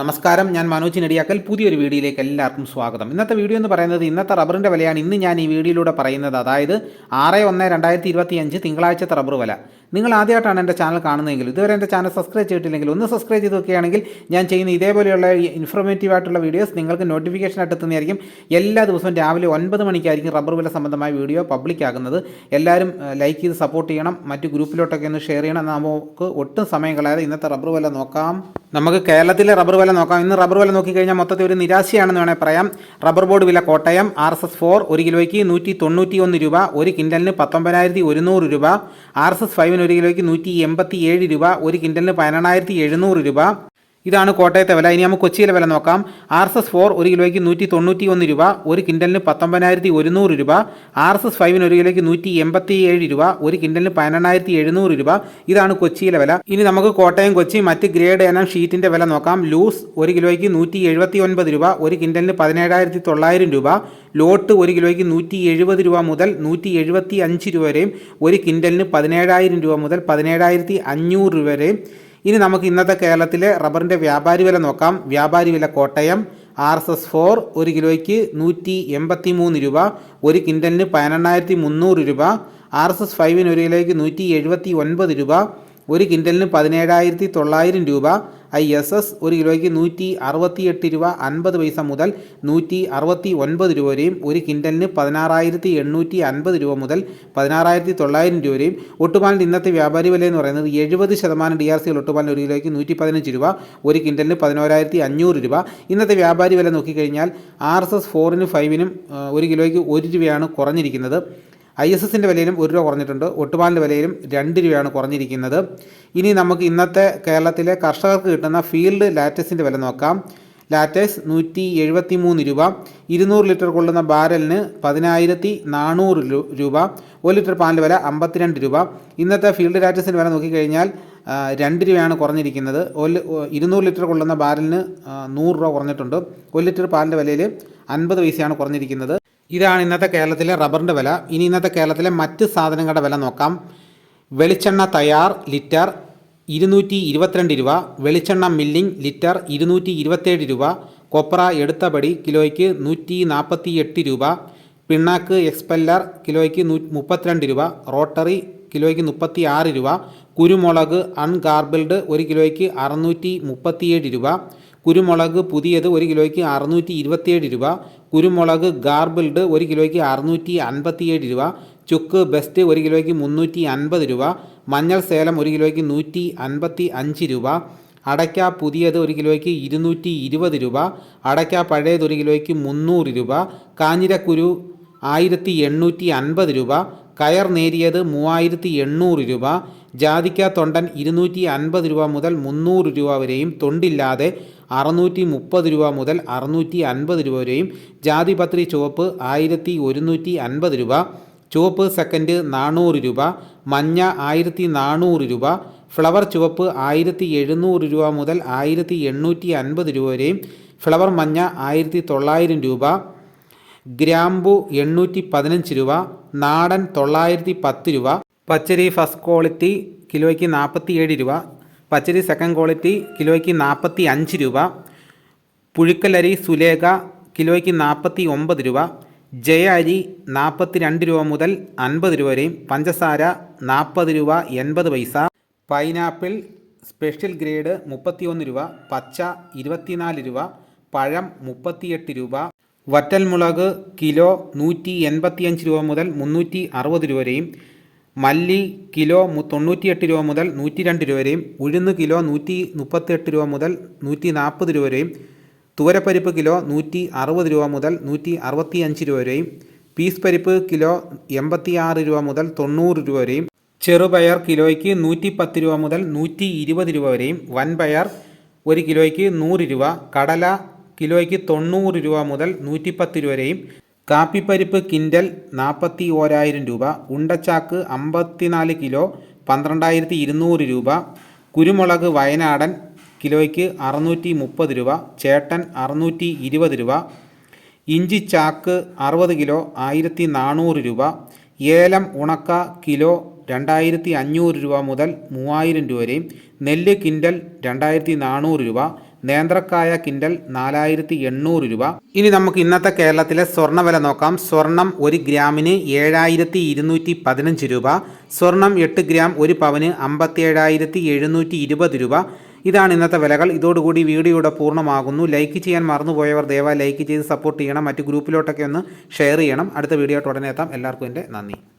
നമസ്കാരം ഞാൻ മനോജ് നെടിയാക്കൽ. പുതിയൊരു വീഡിയോയിലേക്ക് എല്ലാവർക്കും സ്വാഗതം. ഇന്നത്തെ വീഡിയോ എന്ന് പറയുന്നത് ഇന്നത്തെ റബ്ബറിന്റെ വിലയാണ്. ഇന്ന് ഞാൻ ഈ വീഡിയോയിലൂടെ പറയുന്നത് അതായത് ആറ് ഒന്ന് രണ്ടായിരത്തി ഇരുപത്തി അഞ്ച് തിങ്കളാഴ്ചത്തെ റബ്ബർ വില. നിങ്ങൾ ആദ്യമായിട്ടാണ് എന്റെ ചാനൽ കാണുന്നതെങ്കിൽ ഇതുവരെ എന്റെ ചാനൽ സബ്സ്ക്രൈബ് ചെയ്തിട്ടില്ലെങ്കിൽ ഒന്ന് സബ്സ്ക്രൈബ് ചെയ്ത് നോക്കുകയാണെങ്കിൽ ഞാൻ ചെയ്യുന്ന ഇതേപോലെയുള്ള ഇൻഫോർമേറ്റീവ് ആയിട്ടുള്ള വീഡിയോസ് നിങ്ങൾക്ക് നോട്ടിഫിക്കേഷൻ ആയിട്ട് എത്തുന്നതായിരിക്കും. എല്ലാ ദിവസവും രാവിലെ ഒൻപത് മണിക്കായിരിക്കും റബ്ബർ വില സംബന്ധമായ വീഡിയോ പബ്ലിക് ആകുന്നത്. എല്ലാവരും ലൈക്ക് ചെയ്ത് സപ്പോർട്ട് ചെയ്യണം. മറ്റു ഗ്രൂപ്പിലോട്ടൊക്കെ ഒന്ന് ഷെയർ ചെയ്യണം. നമുക്ക് ഒട്ടും സമയം കളയാതെ ഇന്നത്തെ റബ്ബർ വില നോക്കാം. നമുക്ക് കേരളത്തിലെ റബ്ബർ വില നോക്കാം. ഇന്ന് റബ്ബർ വില നോക്കിക്കഴിഞ്ഞാൽ മൊത്തത്തിൽ ഒരു നിരാശയാണെന്ന് വേണേൽ പറയാം. റബ്ബർ ബോർഡ് വില Kottayam R S S four ഒരു കിലോയ്ക്ക് നൂറ്റി തൊണ്ണൂറ്റി ഒന്ന് രൂപ ഒരു കിൻഡലിന് പത്തൊമ്പതിനായിരത്തി ഒരുന്നൂറ് രൂപ ആർ എസ് എസ് ഫൈവിന് ഒരു കിലോയ്ക്ക് നൂറ്റി എൺപത്തി ഏഴ് രൂപ ഒരു കിൻഡലിന് പതിനെണ്ണായിരത്തി എഴുന്നൂറ് രൂപ. ഇതാണ് കോട്ടയത്തെ വില. ഇനി നമുക്ക് കൊച്ചിയിലെ വില നോക്കാം. ആർ എസ് എസ് ഫോർ ഒരു കിലോയ്ക്ക് നൂറ്റി തൊണ്ണൂറ്റി ഒന്ന് രൂപ ഒരു കിൻഡലിന് പത്തൊമ്പതിനായിരത്തി ഒരുന്നൂറ് രൂപ ആർ എസ് എസ് ഫൈവിന് ഒരു കിലോയ്ക്ക് നൂറ്റി എൺപത്തി ഏഴ് രൂപ ഒരു കിൻഡലിന് പതിനെണ്ണായിരത്തി എഴുന്നൂറ് രൂപ. ഇതാണ് കൊച്ചിയിലെ വില. ഇനി നമുക്ക് കോട്ടയം കൊച്ചി മറ്റ് ഗ്രേഡ് എനം ഷീറ്റിന്റെ വില നോക്കാം. ലൂസ് ഒരു കിലോയ്ക്ക് നൂറ്റി എഴുപത്തി ഒൻപത് രൂപ ഒരു കിൻഡലിന് പതിനേഴായിരത്തി തൊള്ളായിരം രൂപ. ലോട്ട് ഒരു കിലോയ്ക്ക് നൂറ്റി എഴുപത് രൂപ മുതൽ നൂറ്റി എഴുപത്തി അഞ്ച് രൂപ വരെയും ഒരു കിൻഡലിന് പതിനേഴായിരം രൂപ മുതൽ പതിനേഴായിരത്തി അഞ്ഞൂറ് രൂപ വരെയും. ഇനി നമുക്ക് ഇന്നത്തെ കേരളത്തിലെ റബ്ബറിന്റെ വ്യാപാരി വില നോക്കാം. വ്യാപാരി വില Kottayam R S S four ഒരു കിലോയ്ക്ക് നൂറ്റി എൺപത്തി മൂന്ന് രൂപ ഒരു കിൻഡലിന് പതിനെണ്ണായിരത്തി മുന്നൂറ് രൂപ ആർ എസ് എസ് ഫൈവിന് ഒരു കിലോയ്ക്ക് നൂറ്റി എഴുപത്തി ഒൻപത് രൂപ ഒരു കിൻഡലിന് പതിനേഴായിരത്തി തൊള്ളായിരം രൂപ ഐ എസ് എസ് ഒരു കിലോയ്ക്ക് നൂറ്റി അറുപത്തിയെട്ട് രൂപ അൻപത് പൈസ മുതൽ നൂറ്റി അറുപത്തി ഒൻപത് രൂപ വരെയും ഒരു കിൻഡലിന് പതിനാറായിരത്തി എണ്ണൂറ്റി അൻപത് രൂപ മുതൽ പതിനാറായിരത്തി തൊള്ളായിരം രൂപ വരെയും. ഒട്ടുപാലിന്റെ ഇന്നത്തെ വ്യാപാരി വില എന്ന് പറയുന്നത് എഴുപത് ശതമാനം ഡി ആർ സികൾ ഒട്ടുപാലിന് ഒരു കിലോയ്ക്ക് നൂറ്റി പതിനഞ്ച് രൂപ ഒരു കിൻഡലിന് പതിനോരായിരത്തി അഞ്ഞൂറ് രൂപ. ഇന്നത്തെ വ്യാപാരി വില നോക്കിക്കഴിഞ്ഞാൽ ആർ എസ് എസ് ഫോറിനും ഫൈവിനും ഒരു കിലോയ്ക്ക് ഒരു രൂപയാണ് കുറഞ്ഞിരിക്കുന്നത്. ഐ എസ് എസിന്റെ വിലയിലും ഒരു രൂപ കുറഞ്ഞിട്ടുണ്ട്. ഒട്ടുപാലിന്റെ വിലയിലും രണ്ട് രൂപയാണ് കുറഞ്ഞിരിക്കുന്നത്. ഇനി നമുക്ക് ഇന്നത്തെ കേരളത്തിലെ കർഷകർക്ക് കിട്ടുന്ന ഫീൽഡ് ലാറ്റസിന്റെ വില നോക്കാം. ലാറ്റസ് നൂറ്റി എഴുപത്തി മൂന്ന് രൂപ. ഇരുന്നൂറ് ലിറ്റർ കൊള്ളുന്ന ബാരലിന് പതിനായിരത്തി നാനൂറ് രൂപ. ഒരു ലിറ്റർ പാലിന്റെ വില അമ്പത്തിരണ്ട് രൂപ. ഇന്നത്തെ ഫീൽഡ് ലാറ്റസിന്റെ വില നോക്കിക്കഴിഞ്ഞാൽ രണ്ട് രൂപയാണ് കുറഞ്ഞിരിക്കുന്നത്. ഒരു ഇരുന്നൂറ് ലിറ്റർ കൊള്ളുന്ന ബാരലിന് നൂറ് രൂപ കുറഞ്ഞിട്ടുണ്ട്. ഒരു ലിറ്റർ പാലിന്റെ വിലയിൽ അൻപത് പൈസയാണ് കുറഞ്ഞിരിക്കുന്നത്. ഇതാണ് ഇന്നത്തെ കേരളത്തിലെ റബ്ബറിന്റെ വില. ഇനി ഇന്നത്തെ കേരളത്തിലെ മറ്റ് സാധനങ്ങളുടെ വില നോക്കാം. വെളിച്ചെണ്ണ തയ്യാർ ലിറ്റർ ഇരുന്നൂറ്റി ഇരുപത്തിരണ്ട് രൂപ. വെളിച്ചെണ്ണ മില്ലിംഗ് ലിറ്റർ ഇരുന്നൂറ്റി ഇരുപത്തേഴ് രൂപ. കൊപ്ര എടുത്തപടി കിലോയ്ക്ക് നൂറ്റി നാൽപ്പത്തി എട്ട് രൂപ. പിണ്ണാക്ക് എക്സ്പെല്ലർ കിലോയ്ക്ക് നൂ മുപ്പത്തിരണ്ട് രൂപ. റോട്ടറി കിലോയ്ക്ക് മുപ്പത്തി ആറ് രൂപ. കുരുമുളക് അൺഗാർബിൾഡ് ഒരു കിലോയ്ക്ക് അറുന്നൂറ്റി മുപ്പത്തിയേഴ് രൂപ. കുരുമുളക് പുതിയത് ഒരു കിലോയ്ക്ക് അറുന്നൂറ്റി ഇരുപത്തിയേഴ് രൂപ കുരുമുളക് ഗാർബിൾഡ് ഒരു കിലോയ്ക്ക് അറുന്നൂറ്റി അൻപത്തിയേഴ് രൂപ ചുക്ക് ബെസ്റ്റ് ഒരു കിലോയ്ക്ക് മുന്നൂറ്റി അൻപത് രൂപ മഞ്ഞൾ സേലം ഒരു കിലോയ്ക്ക് നൂറ്റി അൻപത്തി അഞ്ച് രൂപ അടയ്ക്ക പുതിയത് ഒരു കിലോയ്ക്ക് ഇരുന്നൂറ്റി ഇരുപത് രൂപ അടയ്ക്ക പഴയത് ഒരു കിലോയ്ക്ക് മുന്നൂറ് രൂപ കാഞ്ഞിരക്കുരു ആയിരത്തി എണ്ണൂറ്റി അൻപത് രൂപ കയർ നേരിയത് മൂവായിരത്തി എണ്ണൂറ് രൂപ ജാതിക്ക തൊണ്ടൻ ഇരുന്നൂറ്റി അൻപത് രൂപ മുതൽ മുന്നൂറ് രൂപ വരെയും തൊണ്ടില്ലാതെ അറുന്നൂറ്റി മുപ്പത് രൂപ മുതൽ അറുന്നൂറ്റി അൻപത് രൂപ വരെയും ജാതിപത്രി ചുവപ്പ് ആയിരത്തി ഒരുന്നൂറ്റി അൻപത് രൂപ ചുവപ്പ് സെക്കൻഡ് നാനൂറ് രൂപ മഞ്ഞ ആയിരത്തി നാനൂറ് രൂപ ഫ്ലവർ ചുവപ്പ് ആയിരത്തി എഴുന്നൂറ് രൂപ മുതൽ ആയിരത്തി എണ്ണൂറ്റി അൻപത് രൂപ വരെയും ഫ്ലവർ മഞ്ഞ ആയിരത്തി തൊള്ളായിരം രൂപ ഗ്രാമ്പു എണ്ണൂറ്റി പതിനഞ്ച് രൂപ നാടൻ തൊള്ളായിരത്തി പത്ത് രൂപ പച്ചരി ഫസ്റ്റ് ക്വാളിറ്റി കിലോയ്ക്ക് നാൽപ്പത്തി ഏഴ് രൂപ പച്ചരി സെക്കൻഡ് ക്വാളിറ്റി കിലോയ്ക്ക് നാൽപ്പത്തി അഞ്ച് രൂപ പുഴുക്കലരി സുലേഖ കിലോയ്ക്ക് നാൽപ്പത്തി ഒമ്പത് രൂപ ജയ അരി നാൽപ്പത്തി രണ്ട് രൂപ മുതൽ അൻപത് രൂപ വരെയും പഞ്ചസാര നാൽപ്പത് രൂപ എൺപത് പൈസ പൈനാപ്പിൾ സ്പെഷ്യൽ ഗ്രേഡ് മുപ്പത്തിയൊന്ന് രൂപ പച്ച ഇരുപത്തിനാല് രൂപ പഴം മുപ്പത്തിയെട്ട് രൂപ വറ്റൽമുളക് കിലോ നൂറ്റി എൺപത്തിയഞ്ച് രൂപ മുതൽ മുന്നൂറ്റി അറുപത് രൂപ വരെയും മല്ലി കിലോ തൊണ്ണൂറ്റിയെട്ട് രൂപ മുതൽ നൂറ്റി രണ്ട് രൂപ വരെയും ഉഴുന്ന് കിലോ നൂറ്റി മുപ്പത്തെട്ട് രൂപ മുതൽ നൂറ്റി നാൽപ്പത് രൂപ വരെയും തുവരപ്പരിപ്പ് കിലോ നൂറ്റി അറുപത് രൂപ മുതൽ നൂറ്റി അറുപത്തി അഞ്ച് രൂപ വരെയും പീസ് പരിപ്പ് കിലോ എൺപത്തി ആറ് രൂപ മുതൽ തൊണ്ണൂറ് രൂപ വരെയും ചെറുപയർ കിലോയ്ക്ക് നൂറ്റി പത്ത് രൂപ മുതൽ നൂറ്റി ഇരുപത് രൂപ വരെയും വൻപയർ ഒരു കിലോയ്ക്ക് നൂറ് രൂപ കടല കിലോയ്ക്ക് തൊണ്ണൂറ് രൂപ മുതൽ നൂറ്റിപ്പത്ത് രൂപ വരെയും കാപ്പിപ്പരിപ്പ് കിൻഡൽ നാൽപ്പത്തി ഓരായിരം രൂപ ഉണ്ടച്ചാക്ക് അമ്പത്തിനാല് കിലോ പന്ത്രണ്ടായിരത്തി ഇരുന്നൂറ് രൂപ കുരുമുളക് വയനാടൻ കിലോയ്ക്ക് അറുന്നൂറ്റി മുപ്പത് രൂപ ചേട്ടൻ അറുന്നൂറ്റി ഇരുപത് രൂപ ഇഞ്ചി ചാക്ക് അറുപത് കിലോ ആയിരത്തി നാനൂറ് രൂപ ഏലം ഉണക്ക കിലോ രണ്ടായിരത്തി അഞ്ഞൂറ് രൂപ മുതൽ മൂവായിരം രൂപ വരെയും നെല്ല് കിൻഡൽ രണ്ടായിരത്തി നാനൂറ് രൂപ നേന്ത്രക്കായ കിൻഡൽ നാലായിരത്തി എണ്ണൂറ് രൂപ. ഇനി നമുക്ക് ഇന്നത്തെ കേരളത്തിലെ സ്വർണ വില നോക്കാം. സ്വർണം ഒരു ഗ്രാമിന് ഏഴായിരത്തി ഇരുന്നൂറ്റി പതിനഞ്ച് രൂപ. സ്വർണം എട്ട് ഗ്രാം ഒരു പവന് അമ്പത്തി ഏഴായിരത്തി എഴുന്നൂറ്റി ഇരുപത് രൂപ. ഇതാണ് ഇന്നത്തെ വിലകൾ. ഇതോടുകൂടി വീഡിയോയുടെ പൂർണമാകുന്നു. ലൈക്ക് ചെയ്യാൻ മറന്നുപോയവർ ദയവായി ലൈക്ക് ചെയ്ത് സപ്പോർട്ട് ചെയ്യണം. മറ്റ് ഗ്രൂപ്പിലോട്ടൊക്കെ ഒന്ന് ഷെയർ ചെയ്യണം. അടുത്ത വീഡിയോ ഉടനെ എത്താം. എല്ലാവർക്കും എന്റെ നന്ദി.